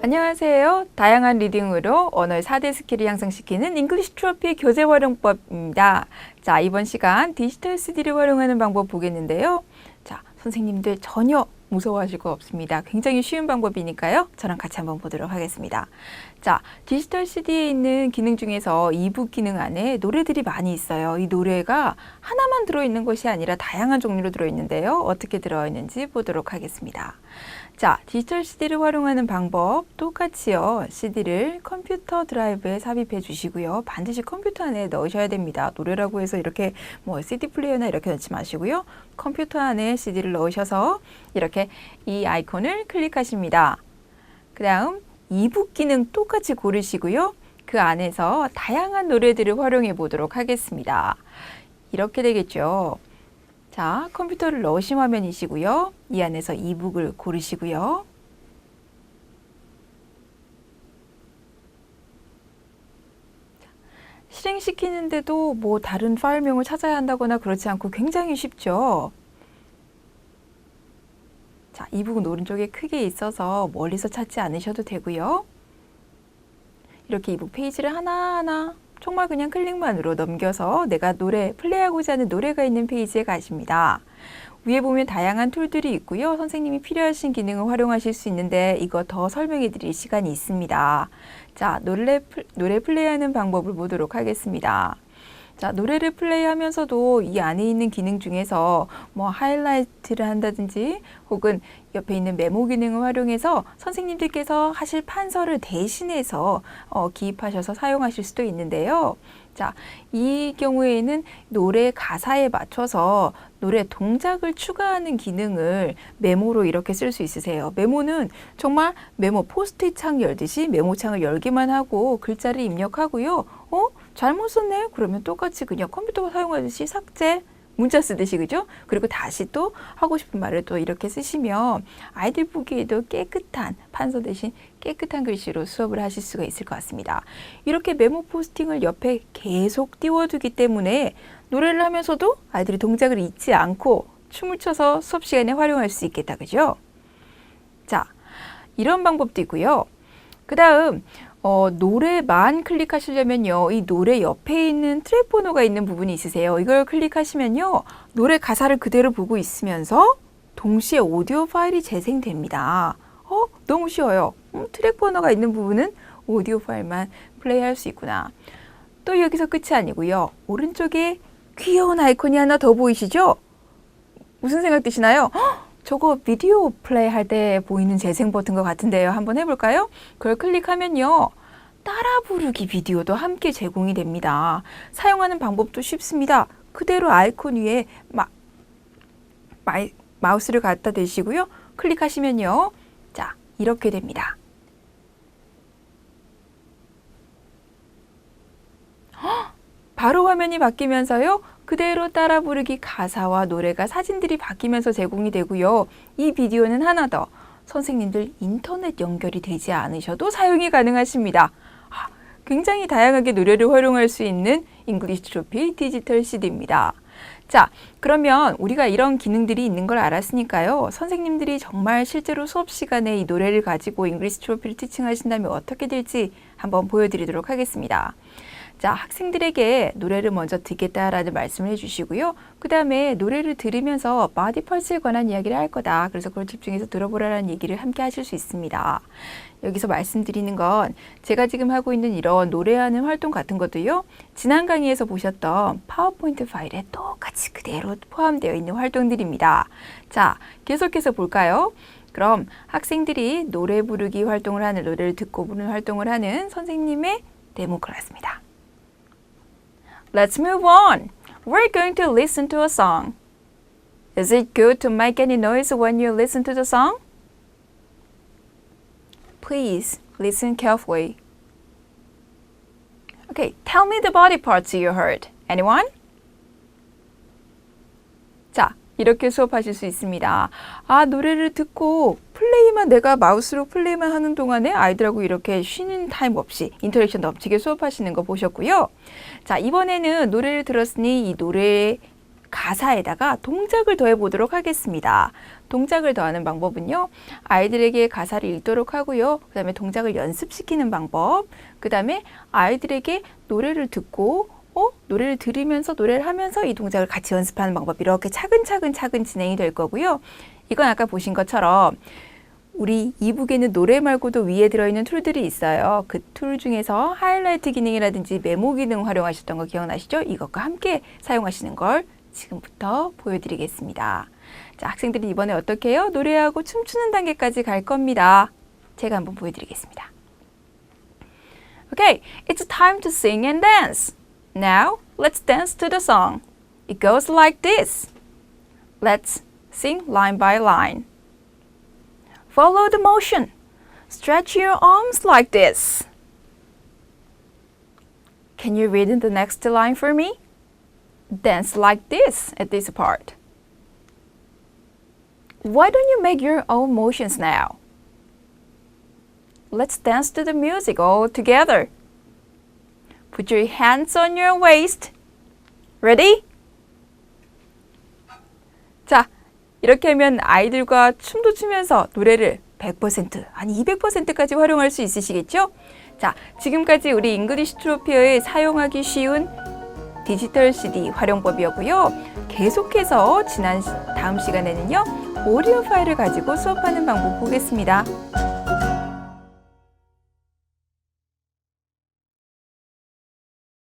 안녕하세요. 다양한 리딩으로 언어의 4대 스킬을 향상시키는 잉글리시 트로피 교재 활용법입니다. 자, 이번 시간 디지털 CD를 활용하는 방법 보겠는데요. 자, 선생님들 전혀 무서워하실 거 없습니다. 굉장히 쉬운 방법이니까요. 저랑 같이 한번 보도록 하겠습니다. 자, 디지털 CD에 있는 기능 중에서 이북 기능 안에 노래들이 많이 있어요. 이 노래가 하나만 들어있는 것이 아니라 다양한 종류로 들어있는데요. 어떻게 들어있는지 보도록 하겠습니다. 자, 디지털 CD를 활용하는 방법 똑같이요. CD를 컴퓨터 드라이브에 삽입해 주시고요. 반드시 컴퓨터 안에 넣으셔야 됩니다. 노래라고 해서 이렇게 뭐 CD 플레이어나 이렇게 넣지 마시고요. 컴퓨터 안에 CD를 넣으셔서 이렇게 이 아이콘을 클릭하십니다. 그 다음 이북 기능 똑같이 고르시고요. 그 안에서 다양한 노래들을 활용해 보도록 하겠습니다. 이렇게 되겠죠. 자, 컴퓨터를 넣으신 화면이시고요. 이 안에서 이북을 고르시고요. 실행시키는데도 뭐 다른 파일명을 찾아야 한다거나 그렇지 않고 굉장히 쉽죠. 자, 이북은 오른쪽에 크게 있어서 멀리서 찾지 않으셔도 되고요. 이렇게 이북 페이지를 하나하나 정말 그냥 클릭만으로 넘겨서 내가 노래 플레이하고자 하는 노래가 있는 페이지에 가십니다. 위에 보면 다양한 툴들이 있고요. 선생님이 필요하신 기능을 활용하실 수 있는데 이거 더 설명해 드릴 시간이 있습니다. 자, 노래, 플- 노래 플레이하는 방법을 보도록 하겠습니다. 자, 노래를 플레이하면서도 이 안에 있는 기능 중에서 뭐 하이라이트를 한다든지 혹은 옆에 있는 메모 기능을 활용해서 선생님들께서 하실 판서를 대신해서 어, 기입하셔서 사용하실 수도 있는데요. 자, 이 경우에는 노래 가사에 맞춰서 노래 동작을 추가하는 기능을 메모로 이렇게 쓸 수 있으세요. 메모는 정말 메모 포스트잇 창 열듯이 메모 창을 열기만 하고 글자를 입력하고요. 어? 잘못 썼네? 그러면 똑같이 그냥 컴퓨터 사용하듯이 삭제, 문자 쓰듯이 그죠? 그리고 다시 또 하고 싶은 말을 또 이렇게 쓰시면 아이들 보기에도 깨끗한 판서 대신 깨끗한 글씨로 수업을 하실 수가 있을 것 같습니다. 이렇게 메모 포스팅을 옆에 계속 띄워두기 때문에 노래를 하면서도 아이들이 동작을 잊지 않고 춤을 춰서 수업 시간에 활용할 수 있겠다. 그죠? 자, 이런 방법도 있고요. 그 다음, 어, 노래만 클릭하시려면요. 이 노래 옆에 있는 트랙 번호가 있는 부분이 있으세요. 이걸 클릭하시면요. 노래 가사를 그대로 보고 있으면서 동시에 오디오 파일이 재생됩니다. 어, 너무 쉬워요. 음, 트랙 번호가 있는 부분은 오디오 파일만 플레이할 수 있구나. 또 여기서 끝이 아니고요. 오른쪽에 귀여운 아이콘이 하나 더 보이시죠? 무슨 생각 드시나요? 헉, 저거 비디오 플레이 할 때 보이는 재생 버튼 것 같은데요. 한번 해볼까요? 그걸 클릭하면요. 따라 부르기 비디오도 함께 제공이 됩니다. 사용하는 방법도 쉽습니다. 그대로 아이콘 위에 마, 마이, 마우스를 갖다 대시고요. 클릭하시면요. 자, 이렇게 됩니다. 바로 화면이 바뀌면서요. 그대로 따라 부르기 가사와 노래가 사진들이 바뀌면서 제공이 되고요. 이 비디오는 하나 더. 선생님들 인터넷 연결이 되지 않으셔도 사용이 가능하십니다. 아, 굉장히 다양하게 노래를 활용할 수 있는 잉글리시 트로피 디지털 CD입니다. 자, 그러면 우리가 이런 기능들이 있는 걸 알았으니까요. 선생님들이 정말 실제로 수업 시간에 이 노래를 가지고 잉글리시 트로피를 티칭하신다면 어떻게 될지 한번 보여드리도록 하겠습니다. 자, 학생들에게 노래를 먼저 듣겠다라는 말씀을 해주시고요. 그 다음에 노래를 들으면서 바디 펄스에 관한 이야기를 할 거다. 그래서 그걸 집중해서 들어보라는 얘기를 함께 하실 수 있습니다. 여기서 말씀드리는 건 제가 지금 하고 있는 이런 노래하는 활동 같은 것도요. 지난 강의에서 보셨던 파워포인트 파일에 똑같이 그대로 포함되어 있는 활동들입니다. 자, 계속해서 볼까요? 그럼 학생들이 노래 부르기 활동을 하는 노래를 듣고 부르는 활동을 하는 선생님의 데모 클래스입니다. Let's move on. We're going to listen to a song. Is it good to make any noise when you listen to the song? Please listen carefully. Okay, tell me the body parts you heard. Anyone? 이렇게 수업하실 수 있습니다. 아, 노래를 듣고 플레이만 내가 마우스로 플레이만 하는 동안에 아이들하고 이렇게 쉬는 타임 없이 인터랙션 넘치게 수업하시는 거 보셨고요. 자, 이번에는 노래를 들었으니 이 노래의 가사에다가 동작을 더해 보도록 하겠습니다. 동작을 더하는 방법은요. 아이들에게 가사를 읽도록 하고요. 그 다음에 동작을 연습시키는 방법. 그 다음에 아이들에게 노래를 듣고 어? 노래를 들으면서 노래를 하면서 이 동작을 같이 연습하는 방법 이렇게 차근차근 차근 진행이 될 거고요. 이건 아까 보신 것처럼 우리 이북에는 노래 말고도 위에 들어있는 툴들이 있어요. 그 툴 중에서 하이라이트 기능이라든지 메모 기능 활용하셨던 거 기억나시죠? 이것과 함께 사용하시는 걸 지금부터 보여드리겠습니다. 자, 학생들이 이번에 어떻게 해요? 노래하고 춤추는 단계까지 갈 겁니다. 제가 한번 보여드리겠습니다. Okay, it's time to sing and dance. Now, let's dance to the song. It goes like this. Let's sing line by line. Follow the motion. Stretch your arms like this. Can you read the next line for me? Dance like this at this part. Why don't you make your own motions now? Let's dance to the music all together. Put your hands on your waist. Ready? 자, 이렇게 하면 아이들과 춤도 추면서 노래를 100% 아니 200%까지 활용할 수 있으시겠죠? 자, 지금까지 우리 잉글리시 트로피어에 사용하기 쉬운 디지털 CD 활용법이었고요. 계속해서 지난 시- 다음 시간에는요. 오디오 파일을 가지고 수업하는 방법 보겠습니다.